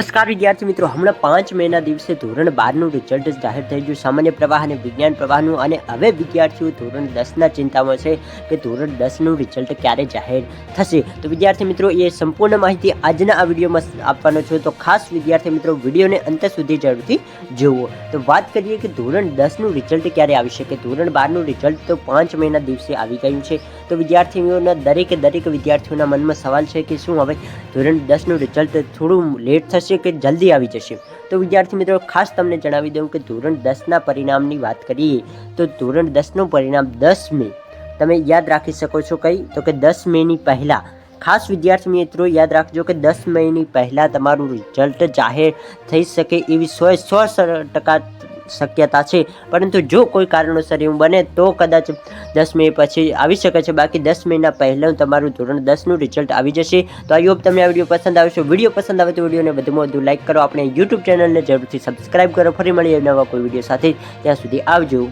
નમસ્કાર, વિદ્યાર્થી મિત્રો. હમણાં પાંચ મેના દિવસે ધોરણ બારનું રિઝલ્ટ જાહેર થઈ ગયું સામાન્ય પ્રવાહ અને વિજ્ઞાન પ્રવાહનું અને હવે વિદ્યાર્થીઓ ધોરણ દસના ચિંતામાં છે કે ધોરણ દસનું રિઝલ્ટ ક્યારે જાહેર થશે. તો વિદ્યાર્થી મિત્રો, એ સંપૂર્ણ માહિતી આજના આ વિડીયોમાં આપવાનો છું. તો ખાસ વિદ્યાર્થી મિત્રો, વિડીયોને અંત સુધી જરૂરથી જુઓ. તો વાત કરીએ કે ધોરણ દસનું રિઝલ્ટ ક્યારે આવી શકે? ધોરણ બારનું રિઝલ્ટ તો પાંચ મેના દિવસે આવી ગયું છે. તો વિદ્યાર્થીઓના દરેકે દરેક વિદ્યાર્થીઓના મનમાં સવાલ છે કે શું હવે ધોરણ દસનું રિઝલ્ટ થોડું લેટ થશે કે જલ્દી આવી જશે? તો વિદ્યાર્થી મિત્રો, ખાસ તમને જણાવી દઉં કે ધોરણ દસના પરિણામની વાત કરીએ તો ધોરણ દસનું પરિણામ દસ મે. તમે યાદ રાખી શકો છો કઈ? તો કે દસ મેની પહેલાં. ખાસ વિદ્યાર્થી મિત્રો, યાદ રાખજો કે દસ મહિની પહેલાં તમારું રિઝલ્ટ જાહેર થઈ શકે એવી સો સો ટકા શક્યતા છે. પરંતુ જો કોઈ કારણોસર એવું બને, તો કદાચ દસ મે પછી આવી શકે છે. બાકી દસ મહિના પહેલાં તમારું ધોરણ દસનું રિઝલ્ટ આવી જશે. તો આઈ હોપ તમને આ વીડિયો પસંદ આવશે. વીડિયો પસંદ આવે તો વિડીયોને વધુમાં વધુ લાઈક કરો. આપણે યુટ્યુબ ચેનલને જરૂરથી સબસ્ક્રાઈબ કરો. ફરી મળીએ નવા કોઈ વીડિયો સાથે. ત્યાં સુધી આવજો.